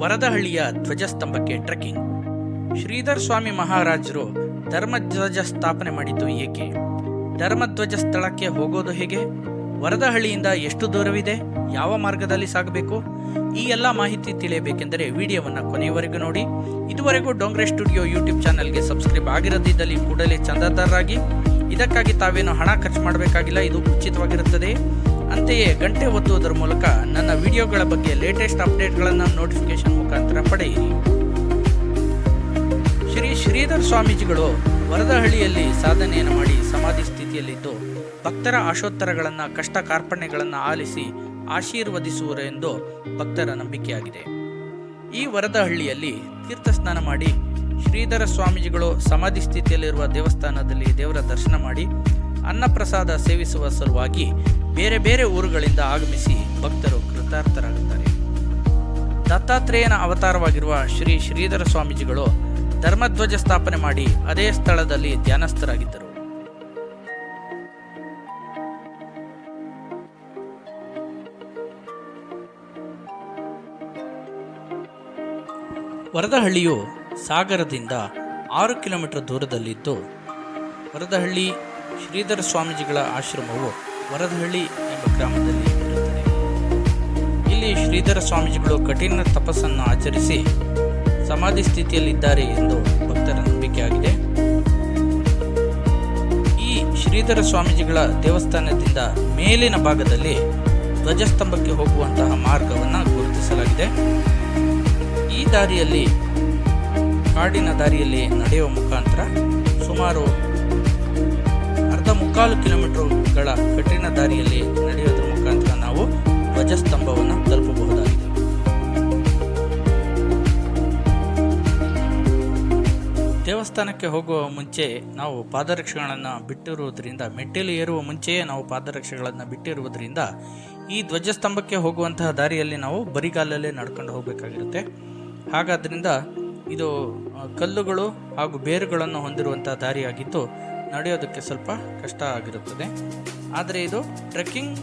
ವರದಹಳ್ಳಿಯ ಧ್ವಜಸ್ತಂಭಕ್ಕೆ trekking Sridhar ಸ್ವಾಮಿ ಮಹಾರಾಜರು ಧರ್ಮಧ್ವಜ ಸ್ಥಾಪನೆ ಮಾಡಿದ್ದು ಏಕೆ? ಧರ್ಮಧ್ವಜ ಸ್ಥಳಕ್ಕೆ ಹೋಗೋದು ಹೇಗೆ? ವರದಹಳ್ಳಿಯಿಂದ ಎಷ್ಟು ದೂರವಿದೆ? ಯಾವ ಮಾರ್ಗದಲ್ಲಿ ಸಾಗಬೇಕು? ಈ ಎಲ್ಲ ಮಾಹಿತಿ ತಿಳಿಯಬೇಕೆಂದರೆ ವಿಡಿಯೋವನ್ನು ಕೊನೆಯವರೆಗೂ ನೋಡಿ. ಇದುವರೆಗೂ ಡೋಂಗ್ರೆ ಸ್ಟುಡಿಯೋ ಯೂಟ್ಯೂಬ್ ಚಾನಲ್ಗೆ ಸಬ್ಸ್ಕ್ರೈಬ್ ಆಗಿರದಿದ್ದಲ್ಲಿ ಕೂಡಲೇ ಚಂದಾದಾರರಾಗಿ. ಇದಕ್ಕಾಗಿ ತಾವೇನು ಹಣ ಖರ್ಚು ಮಾಡಬೇಕಾಗಿಲ್ಲ, ಇದು ಉಚಿತವಾಗಿರುತ್ತದೆ. ಅಂತೆಯೇ ಗಂಟೆ ಒತ್ತುವುದರ ಮೂಲಕ ನನ್ನ ವಿಡಿಯೋಗಳ ಬಗ್ಗೆ ಲೇಟೆಸ್ಟ್ ಅಪ್ಡೇಟ್ಗಳನ್ನು ನೋಟಿಫಿಕೇಶನ್ ಮುಖಾಂತರ ಪಡೆಯಿರಿ. ಶ್ರೀ ಶ್ರೀಧರ್ ಸ್ವಾಮೀಜಿಗಳು ವರದಹಳ್ಳಿಯಲ್ಲಿ ಸಾಧನೆಯನ್ನು ಮಾಡಿ ಸಮಾಧಿ ಸ್ಥಿತಿಯಲ್ಲಿದ್ದು, ಭಕ್ತರ ಆಶೋತ್ತರಗಳನ್ನು ಕಷ್ಟ ಕಾರ್ಪಣ್ಯಗಳನ್ನು ಆಲಿಸಿ ಆಶೀರ್ವದಿಸುವರು ಎಂದು ಭಕ್ತರ ನಂಬಿಕೆಯಾಗಿದೆ. ಈ ವರದಹಳ್ಳಿಯಲ್ಲಿ ತೀರ್ಥಸ್ನಾನ ಮಾಡಿ ಶ್ರೀಧರ ಸ್ವಾಮೀಜಿಗಳು ಸಮಾಧಿ ಸ್ಥಿತಿಯಲ್ಲಿರುವ ದೇವಸ್ಥಾನದಲ್ಲಿ ದೇವರ ದರ್ಶನ ಮಾಡಿ ಅನ್ನಪ್ರಸಾದ ಸೇವಿಸುವ ಸಲುವಾಗಿ ಬೇರೆ ಬೇರೆ ಊರುಗಳಿಂದ ಆಗಮಿಸಿ ಭಕ್ತರು ಕೃತಾರ್ಥರಾಗುತ್ತಾರೆ. ದತ್ತಾತ್ರೇಯನ ಅವತಾರವಾಗಿರುವ ಶ್ರೀ ಶ್ರೀಧರ ಸ್ವಾಮೀಜಿಗಳು ಧರ್ಮಧ್ವಜ ಸ್ಥಾಪನೆ ಮಾಡಿ ಅದೇ ಸ್ಥಳದಲ್ಲಿ ಧ್ಯಾನಸ್ಥರಾಗಿದ್ದರು. ವರದಹಳ್ಳಿಯು ಸಾಗರದಿಂದ ಆರು ಕಿಲೋಮೀಟರ್ ದೂರದಲ್ಲಿದ್ದು, ವರದಹಳ್ಳಿ ಶ್ರೀಧರ ಸ್ವಾಮೀಜಿಗಳ ಆಶ್ರಮವು ವರದಹಳ್ಳಿ ಎಂಬ ಗ್ರಾಮದಲ್ಲಿ ಇರುತ್ತದೆ ಇಲ್ಲಿ ಶ್ರೀಧರ ಸ್ವಾಮೀಜಿಗಳು ಕಠಿಣ ತಪಸ್ಸನ್ನು ಆಚರಿಸಿ ಸಮಾಧಿ ಸ್ಥಿತಿಯಲ್ಲಿದ್ದಾರೆ ಎಂದು ಭಕ್ತರ ನಂಬಿಕೆಯಾಗಿದೆ. ಈ ಶ್ರೀಧರ ಸ್ವಾಮೀಜಿಗಳ ದೇವಸ್ಥಾನದಿಂದ ಮೇಲಿನ ಭಾಗದಲ್ಲಿ ಧ್ವಜಸ್ತಂಭಕ್ಕೆ ಹೋಗುವಂತಹ ಮಾರ್ಗವನ್ನು ಗುರುತಿಸಲಾಗಿದೆ. ಈ ದಾರಿಯಲ್ಲಿ ಕಾಡಿನ ದಾರಿಯಲ್ಲಿ ನಡೆಯುವ ಮುಖಾಂತರ ಸುಮಾರು ಮುಕ್ಕಾಲು ಕಿಲೋಮೀಟರ್ಗಳ ಕಠಿಣ ದಾರಿಯಲ್ಲಿ ನಡೆಯೋದ್ರ ಮುಖಾಂತರ ನಾವು ಧ್ವಜಸ್ತಂಭವನ್ನು ತಲುಪಬಹುದಾಗಿದೆ. ದೇವಸ್ಥಾನಕ್ಕೆ ಹೋಗುವ ಮುಂಚೆ ನಾವು ಪಾದರಕ್ಷೆಗಳನ್ನು ಬಿಟ್ಟಿರುವುದರಿಂದ, ಮೆಟ್ಟಿಲು ಏರುವ ಮುಂಚೆಯೇ ನಾವು ಪಾದರಕ್ಷೆಗಳನ್ನು ಬಿಟ್ಟಿರುವುದರಿಂದ ಈ ಧ್ವಜಸ್ತಂಭಕ್ಕೆ ಹೋಗುವಂತಹ ದಾರಿಯಲ್ಲಿ ನಾವು ಬರಿಗಾಲಲ್ಲೇ ನಡ್ಕೊಂಡು ಹೋಗಬೇಕಾಗಿರುತ್ತೆ. ಹಾಗಾದ್ರಿಂದ ಇದು ಕಲ್ಲುಗಳು ಹಾಗೂ ಬೇರುಗಳನ್ನು ಹೊಂದಿರುವಂತಹ ದಾರಿಯಾಗಿದ್ದು ನಡೆಯೋದಕ್ಕೆ ಸ್ವಲ್ಪ ಕಷ್ಟ ಆಗಿರುತ್ತದೆ. ಆದರೆ ಇದು ಟ್ರೆಕ್ಕಿಂಗ್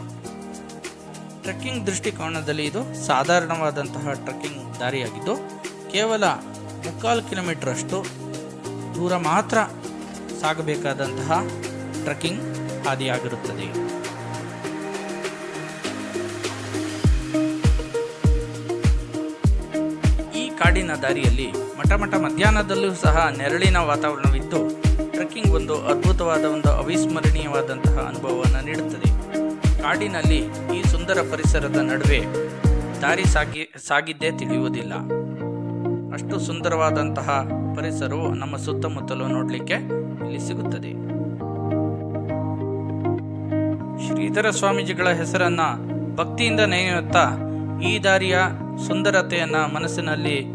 ಟ್ರೆಕ್ಕಿಂಗ್ ದೃಷ್ಟಿಕೋನದಲ್ಲಿ ಇದು ಸಾಧಾರಣವಾದಂತಹ ಟ್ರೆಕ್ಕಿಂಗ್ ದಾರಿಯಾಗಿದ್ದು, ಕೇವಲ ಮುಕ್ಕಾಲು ಕಿಲೋಮೀಟರ್ ಅಷ್ಟು ದೂರ ಮಾತ್ರ ಸಾಗಬೇಕಾದಂತಹ ಟ್ರೆಕ್ಕಿಂಗ್ ಹಾದಿಯಾಗಿರುತ್ತದೆ. ಈ ಕಾಡಿನ ದಾರಿಯಲ್ಲಿ ಮಠ ಮಠ ಮಧ್ಯಾಹ್ನದಲ್ಲೂ ಸಹ ನೆರಳಿನ ವಾತಾವರಣವಿದ್ದು ಟ್ರೆಕ್ಕಿಂಗ್ ಒಂದು ಅದ್ಭುತವಾದ ಒಂದು ಅವಿಸ್ಮರಣೀಯವಾದಂತಹ ಅನುಭವವನ್ನು ನೀಡುತ್ತದೆ. ಕಾಡಿನಲ್ಲಿ ಈ ಸುಂದರ ಪರಿಸರದ ನಡುವೆ ದಾರಿ ಸಾಗಿ, ಸಾಗಿದ್ದೇ ತಿಳಿಯುವುದಿಲ್ಲ. ಅಷ್ಟು ಸುಂದರವಾದಂತಹ ಪರಿಸರವು ನಮ್ಮ ಸುತ್ತಮುತ್ತಲು ನೋಡಲಿಕ್ಕೆ ಇಲ್ಲಿ ಸಿಗುತ್ತದೆ. ಶ್ರೀಧರ ಸ್ವಾಮೀಜಿಗಳ ಹೆಸರನ್ನ ಭಕ್ತಿಯಿಂದ ನೆನೆಯುತ್ತಾ ಈ ದಾರಿಯ ಸುಂದರತೆಯನ್ನು ಮನಸ್ಸಿನಲ್ಲಿ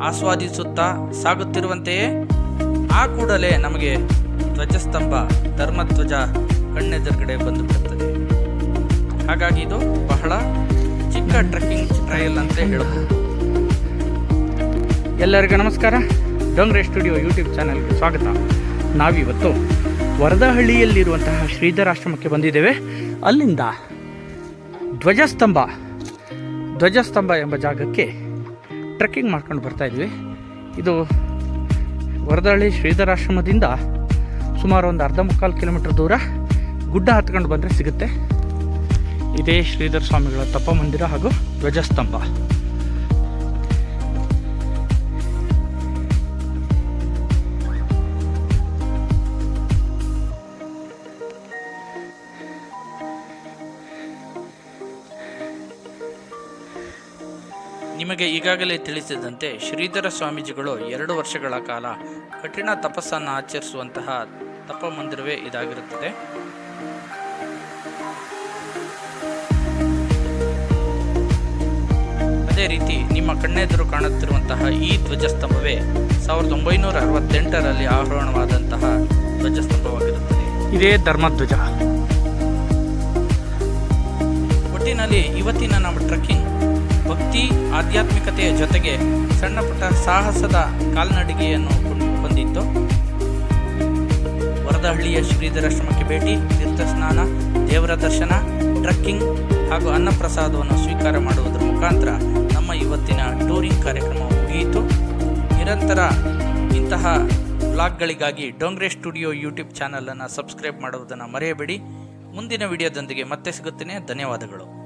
ಆಸ್ವಾದಿಸುತ್ತಾ ಸಾಗುತ್ತಿರುವಂತೆಯೇ ಆ ಕೂಡಲೇ ನಮಗೆ ಧ್ವಜಸ್ತಂಭ, ಧರ್ಮಧ್ವಜ ಕಣ್ಣೆದುರುಗಡೆ ಬಂದು ಬಿಡುತ್ತದೆ. ಹಾಗಾಗಿ ಇದು ಬಹಳ ಚಿಕ್ಕ ಟ್ರೆಕ್ಕಿಂಗ್ ಟ್ರಯಲ್ ಅಂತ ಹೇಳಬಹುದು ಎಲ್ಲರಿಗೂ ನಮಸ್ಕಾರ. ಡೊಂಗ್ರೆ ಸ್ಟುಡಿಯೋ ಯೂಟ್ಯೂಬ್ ಚಾನಲ್ಗೆ ಸ್ವಾಗತ. ನಾವಿವತ್ತು ವರದಹಳ್ಳಿಯಲ್ಲಿರುವಂತಹ ಶ್ರೀಧರಾಶ್ರಮಕ್ಕೆ ಬಂದಿದ್ದೇವೆ. ಅಲ್ಲಿಂದ ಧ್ವಜಸ್ತಂಭ ಧ್ವಜಸ್ತಂಭ ಎಂಬ ಜಾಗಕ್ಕೆ ಟ್ರೆಕ್ಕಿಂಗ್ ಮಾಡ್ಕೊಂಡು ಬರ್ತಾ ಇದ್ವಿ. ಇದು ವರದಹಳ್ಳಿ ಶ್ರೀಧರಾಶ್ರಮದಿಂದ ಸುಮಾರು ಒಂದು ಅರ್ಧ ಮುಕ್ಕಾಲು ಕಿಲೋಮೀಟರ್ ದೂರ ಗುಡ್ಡ ಹತ್ಕೊಂಡು ಬಂದರೆ ಸಿಗುತ್ತೆ. ಇದೇ ಶ್ರೀಧರ ಸ್ವಾಮಿಗಳ ತಪ್ಪ ಮಂದಿರ ಹಾಗೂ ಧ್ವಜಸ್ತಂಭ. ನಿಮಗೆ ಈಗಾಗಲೇ ತಿಳಿಸಿದಂತೆ ಶ್ರೀಧರ ಸ್ವಾಮೀಜಿಗಳು ಎರಡು ವರ್ಷಗಳ ಕಾಲ ಕಠಿಣ ತಪಸ್ಸನ್ನು ಆಚರಿಸುವಂತಹ ತಪ ಮಂದಿರವೇ ಇದಾಗಿರುತ್ತದೆ. ಅದೇ ರೀತಿ ನಿಮ್ಮ ಕಣ್ಣೆದುರು ಕಾಣುತ್ತಿರುವಂತಹ ಈ ಧ್ವಜಸ್ತಂಭವೇ ಸಾವಿರದ ಒಂಬೈನೂರ ಅರವತ್ತೆಂಟರಲ್ಲಿ ಆರೋಹಣವಾದಂತಹ ಧ್ವಜಸ್ತಂಭವಾಗಿರುತ್ತದೆ. ಇದೇ ಧರ್ಮಧ್ವಜ. ಒಟ್ಟಿನಲ್ಲಿ ಇವತ್ತಿನ ನಮ್ಮ ಟ್ರೆಕ್ಕಿಂಗ್ ಆಧ್ಯಾತ್ಮಿಕತೆಯ ಜೊತೆಗೆ ಸಣ್ಣ ಪುಟ್ಟ ಸಾಹಸದ ಕಾಲ್ನಡಿಗೆಯನ್ನು ಹೊಂದ್- ಹೊಂದಿತ್ತು ವರದಹಳ್ಳಿಯ ಶ್ರೀಧರಾಶ್ರಮಕ್ಕೆ ಭೇಟಿ, ತೀರ್ಥ ಸ್ನಾನ, ದೇವರ ದರ್ಶನ, ಟ್ರಕ್ಕಿಂಗ್ ಹಾಗೂ ಅನ್ನಪ್ರಸಾದವನ್ನು ಸ್ವೀಕಾರ ಮಾಡುವುದರ ಮುಖಾಂತರ ನಮ್ಮ ಇವತ್ತಿನ ಟೂರಿಂಗ್ ಕಾರ್ಯಕ್ರಮ ಮುಗಿಯಿತು. ನಿರಂತರ ಇಂತಹ ಬ್ಲಾಗ್ಗಳಿಗಾಗಿ ಡೋಂಗ್ರೆ ಸ್ಟುಡಿಯೋ ಯೂಟ್ಯೂಬ್ ಚಾನಲನ್ನು ಸಬ್ಸ್ಕ್ರೈಬ್ ಮಾಡುವುದನ್ನು ಮರೆಯಬೇಡಿ. ಮುಂದಿನ ವಿಡಿಯೋದೊಂದಿಗೆ ಮತ್ತೆ ಸಿಗುತ್ತೇನೆ. ಧನ್ಯವಾದಗಳು.